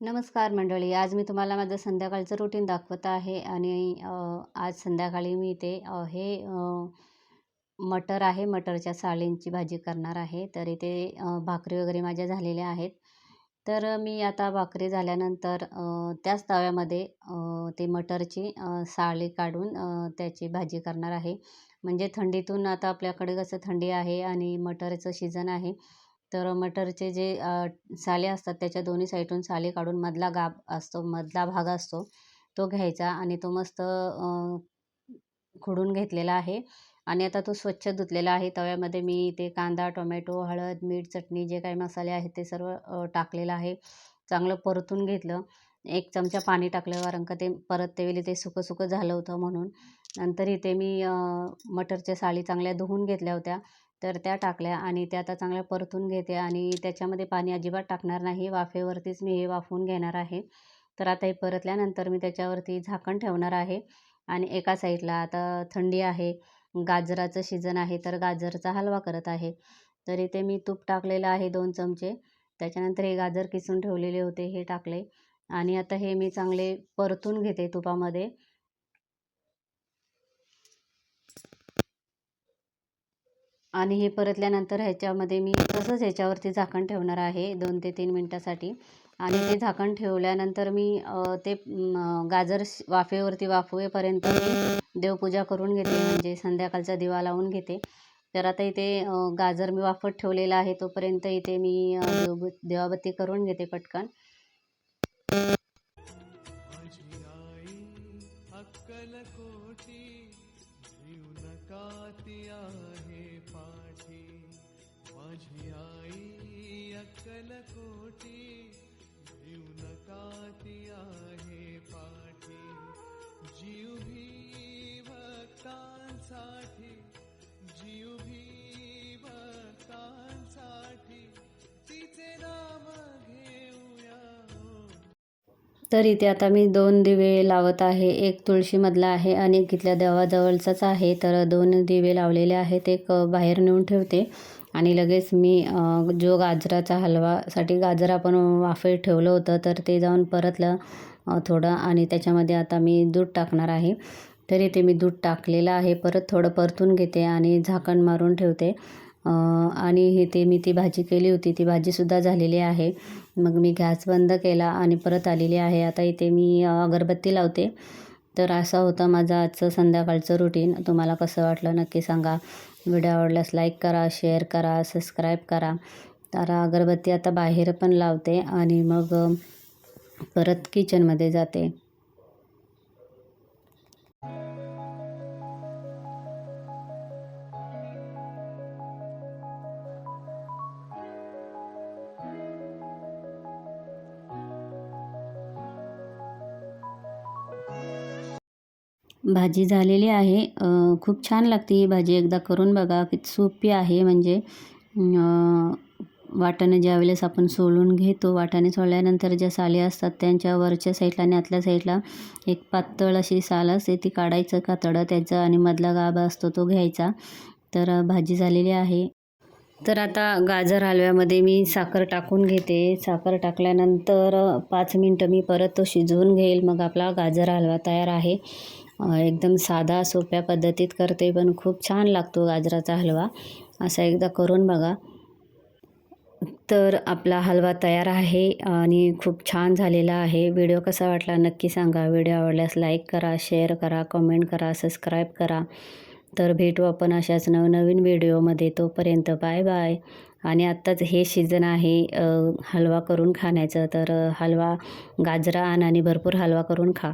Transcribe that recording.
नमस्कार मंडळी आज मी तुम्हाला माझं संध्याकाळचं रुटीन दाखवत आहे आणि आज संध्याकाळी मी ते हे मटर आहे मटरच्या साळींची भाजी करणार आहे. तर इथे भाकरी वगैरे माझ्या झालेल्या आहेत. तर मी आता भाकरी झाल्यानंतर त्याच तव्यामध्ये ते मटरची साळी काढून त्याची भाजी करणार आहे. म्हणजे थंडीतून आता आपल्याकडे कसं थंडी आहे आणि मटरचं सीझन आहे तर मटरचे जे साले असतात त्याच्या दोन्ही साईडून साली काढून मधला गाभ असतो मधला भाग असतो तो घ्यायचा आणि तो मस्त खुडून घेतलेला आहे. आणि आता तो स्वच्छ धुतलेला आहे. तव्यामध्ये मी ते कांदा टोमॅटो हळद मीठ चटणी जे काही मसाले आहेत ते सर्व टाकलेलं आहे. चांगलं परतून घेतलं. एक चमचा पाणी टाकलं कारण का ते परत त्यावेळी ते सुकं सुकं झालं होतं म्हणून. नंतर इथे मी मटरच्या साली चांगल्या धुवून घेतल्या होत्या. तर त्या टाकल्या आणि त्या आता चांगल्या परतून घेते आणि त्याच्यामध्ये पाणी अजिबात टाकणार नाही. वाफेवरतीच मी हे वाफवून घेणार आहे. तर आता हे परतल्यानंतर मी त्याच्यावरती झाकण ठेवणार आहे आणि एका साईडला आता थंडी आहे गाजराचं सीजन आहे तर गाजरचा हलवा करत आहे. तर इथे मी तूप टाकलेलं आहे दोन चमचे. त्याच्यानंतर हे गाजर किसून ठेवलेले होते हे टाकले. आणि आता हे मी चांगले परतून घेते तुपामध्ये. आणि हे परतल्यानंतर ह्याच्यामध्ये मी तसंच ह्याच्यावरती झाकण ठेवणार आहे दोन ते तीन मिनटासाठी. आणि ते झाकण ठेवल्यानंतर मी ते गाजर वाफेवरती वाफवेपर्यंत मी देवपूजा करून घेते म्हणजे संध्याकाळचा दिवा लावून घेते. तर आता इथे गाजर मी वाफत ठेवलेला आहे तोपर्यंत इथे मी देव देवाबत्ती करून घेते पटकन. माझी आई तर इथे आता मी दोन दिवे लावत आहे. एक तुळशीमधला आहे आणि एक इथल्या देवाजवळचाच आहे. तर दोन दिवे लावलेले आहेत. एक बाहेर नेऊन ठेवते. आणि लगेच मी जो गाजराचा हलवासाठी गाजर आपण वाफे ठेवलं होतं तर ते जाऊन परतलं थोडं. आणि त्याच्यामध्ये आता मी दूध टाकणार आहे. तर इथे मी दूध टाकलेलं आहे. परत थोडं परतून घेते आणि झाकण मारून ठेवते. आणि आणि इथे मी ती भाजी केली होती ती भाजीसुद्धा झालेली आहे. मग मी गॅस बंद केला आणि परत आलेली आहे. आता इथे मी अगरबत्ती लावते. तर असा होता माझा आजचं संध्याकाळचं रुटीन तुम्हाला कसं वाटलं नक्की सांगा. व्हिडिओ आवडल्यास लाईक करा शेअर करा सबस्क्राईब करा. तर अगरबत्ती आता बाहेर पण लावते आणि मग परत किचनमध्ये जाते. भाजी झालेली आहे. खूप छान लागते ही भाजी. एकदा करून बघा. किती सोपी आहे. म्हणजे अ, वाटाणे ज्यावेळेस आपण सोलून घेतो वाटाणे सोडल्यानंतर ज्या साली असतात त्यांच्या वरच्या साईडला आणि आतल्या साईडला एक पातळ अशी साल असते. ती काढायचं कातडं त्याचा आणि मधला गाभा असतो तो घ्यायचा. तर भाजी झालेली आहे. तर आता गाजर हलव्यामध्ये मी साखर टाकून घेते. साखर टाकल्यानंतर पाच मिनटं मी परत तो शिजवून घेईल. मग आपला गाजर हलवा तयार आहे. एकदम साधा सोप्या पद्धतीत करते पण खूप छान लागतो गाजराचा हलवा. असा एकदा करून बघा. तर आपला हलवा तयार आहे आणि खूप छान झालेला आहे. व्हिडिओ कसा वाटला नक्की सांगा. व्हिडिओ आवडल्यास लाईक करा शेअर करा कमेंट करा सबस्क्राईब करा. तर भेटू आपण अशाच नवनवीन व्हिडिओमध्ये. तोपर्यंत बाय बाय. आणि आत्ताच हे सीझन आहे हलवा करून खाण्याचं. तर हलवा गाजरा आण आणि भरपूर हलवा करून खा.